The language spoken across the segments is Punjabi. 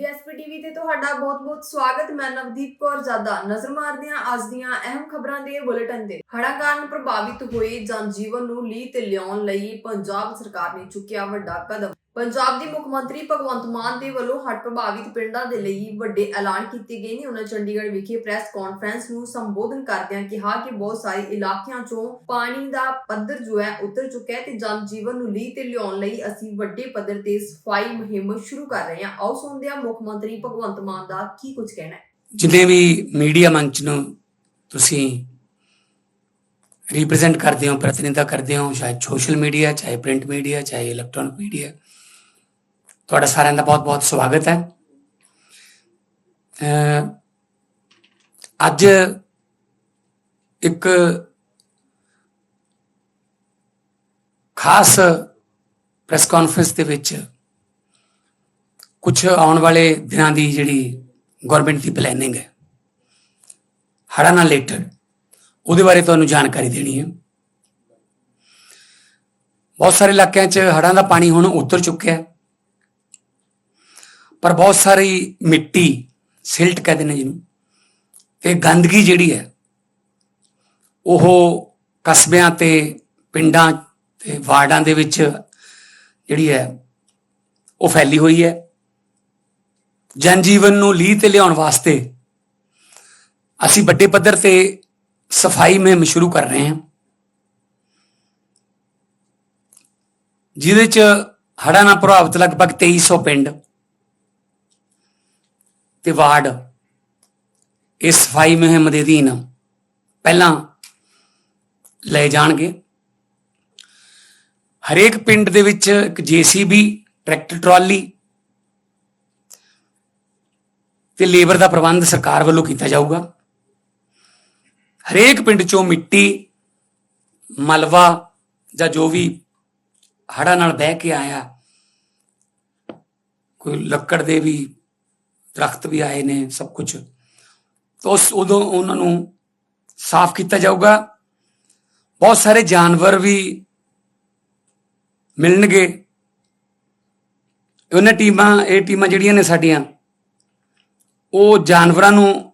ਜੀਐਸਪੀ ਟੀਵੀ ਤੇ ਤੁਹਾਡਾ ਬਹੁਤ-ਬਹੁਤ ਸਵਾਗਤ। ਮੈਂ ਨਵਦੀਪ ਕੌਰ ਜਾਦਾ ਨਜ਼ਰ ਮਾਰਦੇ ਹਾਂ ਅੱਜ ਦੀਆਂ ਅਹਿਮ ਖਬਰਾਂ ਦੇ ਬੁਲੇਟਿਨ ਤੇ। ਹੜ੍ਹਾਂ ਕਾਰਨ ਪ੍ਰਭਾਵਿਤ ਹੋਏ ਜਨਜੀਵਨ ਨੂੰ ਲੀਹ ਤੇ ਲਿਆਉਣ ਲਈ ਪੰਜਾਬ ਸਰਕਾਰ ਨੇ ਚੁੱਕਿਆ ਵੱਡਾ ਕਦਮ। ਪੰਜਾਬ ਦੇ ਮੁੱਖ ਮੰਤਰੀ ਭਗਵੰਤ ਮਾਨ ਦੇ ਵੱਲੋਂ ਹੜ੍ਹ ਪ੍ਰਭਾਵਿਤ ਪਿੰਡਾਂ ਦੇ ਲਈ ਵੱਡੇ ਐਲਾਨ ਕੀਤੇ ਗਏ ਨੇ। ਉਹਨਾਂ ਚੰਡੀਗੜ੍ਹ ਵਿਖੇ ਪ੍ਰੈਸ ਕਾਨਫਰੰਸ ਨੂੰ ਸੰਬੋਧਨ ਕਰਦਿਆਂ ਕਿਹਾ ਕਿ ਬਹੁਤ ਸਾਰੇ ਇਲਾਕਿਆਂ 'ਚੋਂ ਪਾਣੀ ਦਾ ਪੱਧਰ ਜੋ ਹੈ, ਉਤਰ ਚੁੱਕਾ ਹੈ ਤੇ ਜਨਜੀਵਨ ਨੂੰ ਲੀਹ ਤੇ ਲਿਆਉਣ ਲਈ ਅਸੀਂ ਵੱਡੇ ਪੱਧਰ ਤੇ ਸਫ਼ਾਈ ਮੁਹਿੰਮ ਸ਼ੁਰੂ ਕਰ ਰਹੇ ਹਾਂ। ਆਓ ਸੁਣਦੇ ਹਾਂ ਮੁੱਖ ਮੰਤਰੀ ਭਗਵੰਤ ਮਾਨ ਦਾ ਕੀ ਕੁਝ ਕਹਿਣਾ ਹੈ। ਜਿੰਨੇ ਵੀ ਮੀਡੀਆ ਮੰਚ ਨੂੰ ਤੁਸੀਂ ਰਿਪਰੈਜ਼ੈਂਟ ਕਰਦੇ ਹੋ, ਪ੍ਰਤੀਨਿਧਤਾ ਕਰਦੇ ਹੋ, ਚਾਹੇ ਸੋਸ਼ਲ ਮੀਡੀਆ ਚਾਹੇ ਪ੍ਰਿੰਟ ਮੀਡੀਆ ਚਾਹੇ ਇਲੈਕਟ੍ਰੋਨਿਕ ਮੀਡੀਆ ਤੁਹਾਡਾ ਸਾਰਿਆਂ ਦਾ ਬਹੁਤ-ਬਹੁਤ ਸਵਾਗਤ ਹੈ। ਅੱਜ ਇੱਕ ਖਾਸ ਪ੍ਰੈਸ ਕਾਨਫਰੰਸ ਦੇ ਵਿੱਚ ਕੁਝ ਆਉਣ ਵਾਲੇ ਦਿਨਾਂ ਦੀ ਜਿਹੜੀ ਗਵਰਨਮੈਂਟ ਦੀ ਪਲੈਨਿੰਗ ਹੈ, ਹੜ੍ਹਾਂ ਨਾਲ ਰਿਲੇਟਡ ਉਹਦੇ ਬਾਰੇ ਤੁਹਾਨੂੰ ਜਾਣਕਾਰੀ ਦੇਣੀ ਹੈ। ਬਹੁਤ ਸਾਰੇ ਇਲਾਕਿਆਂ 'ਚ ਹੜ੍ਹਾਂ ਦਾ ਪਾਣੀ ਹੁਣ ਉਤਰ ਚੁੱਕਿਆ ਹੈ। ਪਰ ਬਹੁਤ ਸਾਰੀ ਮਿੱਟੀ ਸਿਲਟ ਕਹਿੰਦੇ ਨੇ ਜਿਹਨੂੰ। ਤੇ ਗੰਦਗੀ ਜਿਹੜੀ ਹੈ, ਉਹ ਕਸਬਿਆਂ ਤੇ, ਪਿੰਡਾਂ ਤੇ ਵਾਰਡਾਂ ਦੇ ਵਿੱਚ ਜਿਹੜੀ ਹੈ, ਉਹ ਫੈਲੀ ਹੋਈ ਹੈ। ਜਨ ਜੀਵਨ ਨੂੰ ਲੀਹ ਤੇ ਲਿਆਉਣ ਵਾਸਤੇ ਅਸੀਂ ਵੱਡੇ ਪੱਧਰ ਤੇ ਸਫ਼ਾਈ ਮੁਹਿੰਮ ਸ਼ੁਰੂ ਕਰ ਰਹੇ ਹਾਂ। ਜਿਹਦੇ ਚ ਹੜ੍ਹਾਂ ਨਾਲ ਪ੍ਰਭਾਵਿਤ ਲਗਭਗ 2300 ਪਿੰਡ ਤੇ ਵਾਰਡ। ਇਸ ਸਫ਼ਾਈ ਮੁਹਿੰਮ ਦੇ ਅਧੀਨ ਪਹਿਲਾਂ ਲਏ ਜਾਣਗੇ। ਹਰੇਕ ਪਿੰਡ ਦੇ ਵਿੱਚ ਇੱਕ ਜੀਸੀਬੀ, ਟਰੈਕਟਰ ਟਰਾਲੀ ਤੇ ਲੇਬਰ ਦਾ ਪ੍ਰਬੰਧ ਸਰਕਾਰ ਵੱਲੋਂ ਕੀਤਾ ਜਾਊਗਾ। ਹਰੇਕ ਪਿੰਡ ਚੋਂ ਮਿੱਟੀ, ਮਲਵਾ ਜਾਂ ਜੋ ਵੀ ਹੜਾ ਨਾਲ ਬਹਿ ਕੇ ਆਇਆ, ਕੋਈ ਲੱਕੜ ਦੇ ਵੀ ਦਰਖਤ ਵੀ ਆਏ ਨੇ, ਸਭ ਕੁਝ ਤਾਂ ਉਸ ਉਦੋਂ ਉਹਨਾਂ ਨੂੰ ਸਾਫ਼ ਕੀਤਾ ਜਾਊਗਾ। ਬਹੁਤ ਸਾਰੇ ਜਾਨਵਰ ਵੀ ਮਿਲਣਗੇ। ਉਹਨਾਂ ਟੀਮਾਂ, ਇਹ ਟੀਮਾਂ ਜਿਹੜੀਆਂ ਨੇ ਸਾਡੀਆਂ, ਉਹ ਜਾਨਵਰਾਂ ਨੂੰ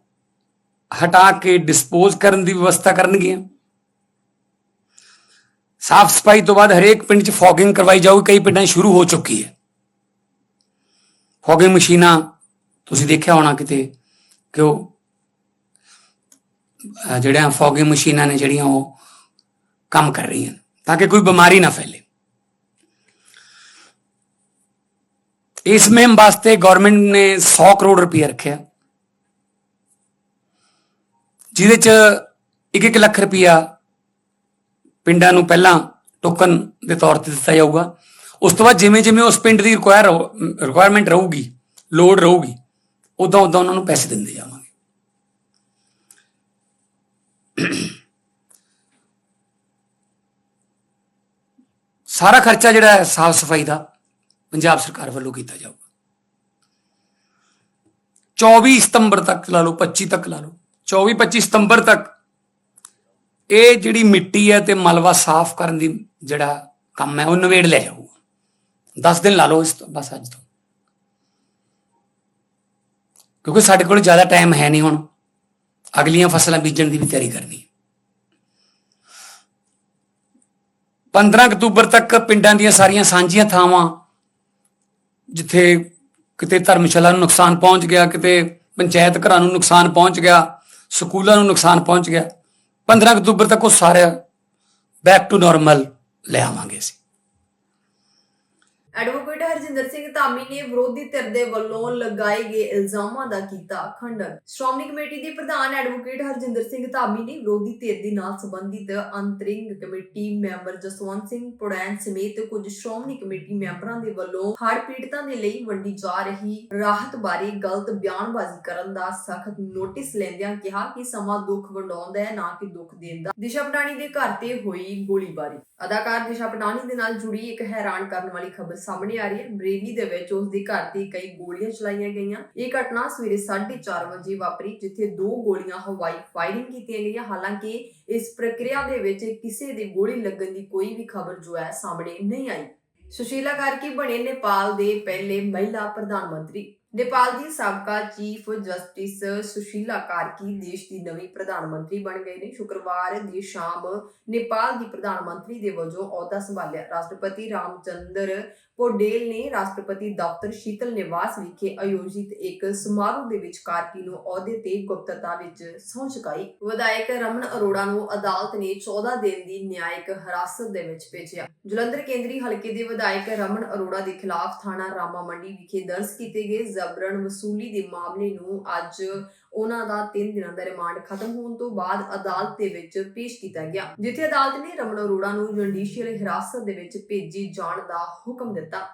ਹਟਾ ਕੇ ਡਿਸਪੋਜ਼ ਕਰਨ ਦੀ ਵਿਵਸਥਾ ਕਰਨਗੀਆਂ। ਸਾਫ਼ ਸਫ਼ਾਈ ਤੋਂ ਬਾਅਦ ਹਰੇਕ ਪਿੰਡ 'ਚ ਫੌਗਿੰਗ ਕਰਵਾਈ ਜਾਊਗੀ। ਕਈ ਪਿੰਡਾਂ ਸ਼ੁਰੂ ਹੋ ਚੁੱਕੀ ਹੈ। ਫੌਗਿੰਗ ਮਸ਼ੀਨਾਂ ਤੁਸੀਂ ਦੇਖਿਆ ਹੋਣਾ ਕਿਤੇ ਕਿ ਉਹ ਅਹ ਜਿਹੜੀਆਂ ਫੌਗਿੰਗ ਮਸ਼ੀਨਾਂ ਨੇ ਜਿਹੜੀਆਂ ਉਹ ਕੰਮ ਕਰ ਰਹੀਆਂ ਤਾਂ ਕਿ ਕੋਈ ਬਿਮਾਰੀ ਨਾ ਫੈਲੇ। ਇਸ ਮੁਹਿੰਮ ਵਾਸਤੇ ਗਵਰਨਮੈਂਟ ਨੇ 100 ਕਰੋੜ ਰੁਪਏ ਰੱਖਿਆ। ਜਿਹਦੇ ਚ 1-1 ਲੱਖ ਰੁਪਇਆ ਪਿੰਡਾਂ ਨੂੰ ਪਹਿਲਾਂ ਟੋਕਨ ਦੇ ਤੌਰ ਤੇ ਦਿੱਤਾ ਜਾਊਗਾ। ਉਸ ਤੋਂ ਬਾਅਦ ਜਿਵੇਂ ਜਿਵੇਂ ਉਸ ਪਿੰਡ ਦੀ ਰਿਕੁਆਇਰ ਰਿਕੁਆਇਰਮੈਂਟ ਰਹੂਗੀ ਲੋਡ ਰਹੂਗੀ ਉਦੋਂ ਉਦੋਂ ਉਹਨਾਂ ਨੂੰ ਪੈਸੇ ਦਿੰਦੇ ਜਾਵਾਂਗੇ। ਸਾਰਾ ਖਰਚਾ ਜਿਹੜਾ ਹੈ, ਸਾਫ਼ ਸਫ਼ਾਈ ਦਾ ਪੰਜਾਬ ਸਰਕਾਰ ਵੱਲੋਂ ਕੀਤਾ ਜਾਊਗਾ। 24 ਸਤੰਬਰ ਤੱਕ ਲਾ ਲਓ 25 ਤੱਕ ਲਾ ਲਓ 24 25 ਸਤੰਬਰ ਤੱਕ ਇਹ ਜਿਹੜੀ ਮਿੱਟੀ ਹੈ ਤੇ ਮਲਵਾ ਸਾਫ਼ ਕਰਨ ਦੀ ਜਿਹੜਾ ਕੰਮ ਹੈ, ਉਹ ਨਵੇੜ ਲੈ ਜਾਊਗਾ। 10 ਦਿਨ ਲਾ ਲਓ ਇਸ ਤੋਂ, ਬਸ ਅੱਜ ਤੋਂ। ਕਿਉਂਕਿ ਸਾਡੇ ਕੋਲ ਜ਼ਿਆਦਾ ਟਾਈਮ ਹੈ ਨਹੀਂ ਹੁਣ। ਅਗਲੀਆਂ ਫਸਲਾਂ ਬੀਜਣ ਦੀ ਵੀ ਤਿਆਰੀ ਕਰਨੀ ਹੈ। 15 ਅਕਤੂਬਰ ਤੱਕ ਪਿੰਡਾਂ ਦੀਆਂ ਸਾਰੀਆਂ ਸਾਂਝੀਆਂ ਥਾਵਾਂ, ਜਿੱਥੇ ਕਿਤੇ ਧਰਮਸ਼ਾਲਾ ਨੂੰ ਨੁਕਸਾਨ ਪਹੁੰਚ ਗਿਆ, ਕਿਤੇ ਪੰਚਾਇਤ ਘਰਾਂ ਨੂੰ ਨੁਕਸਾਨ ਪਹੁੰਚ ਗਿਆ, ਸਕੂਲਾਂ ਨੂੰ ਨੁਕਸਾਨ ਪਹੁੰਚ ਗਿਆ 15 ਅਕਤੂਬਰ ਤੱਕ ਉਹ ਸਾਰਾ ਬੈਕ ਟੂ ਨਾਰਮਲ ਲੈ ਆਵਾਂਗੇ ਅਸੀਂ। ਐਡਵੋਕੇਟ ਹਰਜਿੰਦਰ ਸਿੰਘ ਧਾਮੀ ਨੇ ਵਿਰੋਧੀ ਧਿਰ ਦੇ ਵੱਲੋਂ ਲਗਾਏ ਗਏ ਇਲਜ਼ਾਮਾਂ ਦਾ ਕੀਤਾ ਖੰਡਨ। ਸ਼੍ਰੋਮਣੀ ਕਮੇਟੀ ਦੇ ਪ੍ਰਧਾਨ ਐਡਵੋਕੇਟ ਹਰਜਿੰਦਰ ਸਿੰਘ ਧਾਮੀ ਨੇ ਵਿਰੋਧੀ ਧਿਰ ਦੇ ਨਾਲ ਸੰਬੰਧਿਤ ਅੰਤਰਿੰਗ ਕਮੇਟੀ ਮੈਂਬਰ ਜਸਵੰਤ ਸਿੰਘ ਪੁੜੈਨ ਸਮੇਤ ਕੁਝ ਸ਼੍ਰੋਮਣੀ ਕਮੇਟੀ ਮੈਂਬਰਾਂ ਦੇ ਵੱਲੋਂ ਹੜ੍ਹ ਪੀੜਤਾਂ ਦੇ ਲਈ ਵੰਡੀ ਜਾ ਰਹੀ ਰਾਹਤ ਬਾਰੇ ਗਲਤ ਬਿਆਨਬਾਜ਼ੀ ਕਰਨ ਦਾ ਸਖਤ ਨੋਟਿਸ ਲੈਂਦਿਆਂ ਕਿਹਾ ਕਿ ਸਮਾਂ ਦੁੱਖ ਵੰਡਾਉਂਦਾ ਹੈ, ਨਾ ਕਿ ਦੁੱਖ ਦੇਣ ਦਾ। ਦਿਸ਼ਾ ਪਟਾਣੀ ਦੇ ਘਰ ਤੇ ਹੋਈ ਗੋਲੀਬਾਰੀ। ਅਦਾਕਾਰ ਦਿਸ਼ਾ ਪਟਾਣੀ ਦੇ ਨਾਲ ਜੁੜੀ ਇੱਕ ਹੈਰਾਨ ਕਰਨ ਵਾਲੀ ਖਬਰ ਸਾਹਮਣੇ ਆ ਰਹੀ ਹੈ। ਬਰੇਲੀ ਦੇ ਵਿੱਚ ਉਸ ਦੇ ਘਰ ਤੇ ਕਈ ਗੋਲੀਆਂ ਚਲਾਈਆਂ ਗਈਆਂ। ਇਹ ਘਟਨਾ ਸਵੇਰੇ 4:30 ਵਜੇ ਵਾਪਰੀ, ਜਿੱਥੇ ਦੋ ਗੋਲੀਆਂ ਹਵਾਈ ਫਾਇਰਿੰਗ ਕੀਤੀਆਂ ਗਈਆਂ। ਹਾਲਾਂਕਿ ਇਸ ਪ੍ਰਕਿਰਿਆ ਦੇ ਵਿੱਚ ਕਿਸੇ ਦੇ ਗੋਲੀ ਲੱਗਣ ਦੀ ਕੋਈ ਵੀ ਖਬਰ ਜੋ ਹੈ ਸਾਹਮਣੇ ਨਹੀਂ ਆਈ। ਸੁਸ਼ੀਲਾ ਕਰਕੇ ਬਣੇ? ਨੇਪਾਲ ਦੇ ਪਹਿਲੇ ਮਹਿਲਾ ਪ੍ਰਧਾਨ ਮੰਤਰੀ। ਨੇਪਾਲ ਦੀ ਸਾਬਕਾ ਚੀਫ ਜਸਟਿਸ ਸੁਸ਼ੀਲਾ ਕਾਰਕੀ ਦੇਸ਼ ਦੀ ਨਵੀਂ ਪ੍ਰਧਾਨ ਮੰਤਰੀ ਬਣ ਗਏ ਨੇ। ਸ਼ੁੱਕਰਵਾਰ ਦੀ ਸ਼ਾਮ ਨੇਪਾਲ ਦੀ ਪ੍ਰਧਾਨ ਮੰਤਰੀ ਦੇ ਵਜੋਂ ਅਹੁਦਾ ਸੰਭਾਲਿਆ। ਰਾਸ਼ਟਰਪਤੀ ਰਾਮਚੰਦਰ ਪੋਡੇਲ ਨੇ ਰਾਸ਼ਟਰਪਤੀ ਦਫ਼ਤਰ ਸ਼ੀਤਲ ਨਿਵਾਸ ਵਿਖੇ ਆਯੋਜਿਤ ਇੱਕ ਸਮਾਰੋਹ ਦੇ ਵਿੱਚ ਕਾਰਕੀ ਨੂੰ ਅਹੁਦੇ ਤੇ ਗੁਪਤਤਾ ਵਿੱਚ ਸਹੁੰ ਚੁਕਾਈ। ਵਿਧਾਇਕ ਰਮਨ ਅਰੋੜਾ ਨੂੰ ਅਦਾਲਤ ਨੇ 14 ਦਿਨ ਦੀ ਨਿਆਇਕ ਹਿਰਾਸਤ ਦੇ ਵਿੱਚ ਭੇਜਿਆ। ਜਲੰਧਰ ਕੇਂਦਰੀ ਹਲਕੇ ਦੇ ਵਿਧਾਇਕ ਰਮਨ ਅਰੋੜਾ ਦੇ ਖਿਲਾਫ ਥਾਣਾ ਰਾਮਾ ਮੰਡੀ ਵਿਖੇ ਦਰਜ ਕੀਤੇ ਗਏ ਜ਼ਬਰਨ ਵਸੂਲੀ ਦੇ ਮਾਮਲੇ ਨੂੰ ਅੱਜ ਉਹਨਾਂ ਦਾ 3 ਦਿਨਾਂ ਦਾ ਰਿਮਾਂਡ ਖਤਮ ਹੋਣ ਤੋਂ ਬਾਅਦ ਅਦਾਲਤ ਦੇ ਵਿੱਚ ਪੇਸ਼ ਕੀਤਾ ਗਿਆ, ਜਿੱਥੇ ਅਦਾਲਤ ਨੇ ਰਮਨ ਅਰੋੜਾ ਨੂੰ ਜੁਡੀਸ਼ੀਅਲ ਹਿਰਾਸਤ ਦੇ ਵਿੱਚ ਭੇਜੀ ਜਾਣ ਦਾ ਹੁਕਮ ਦਿੱਤਾ।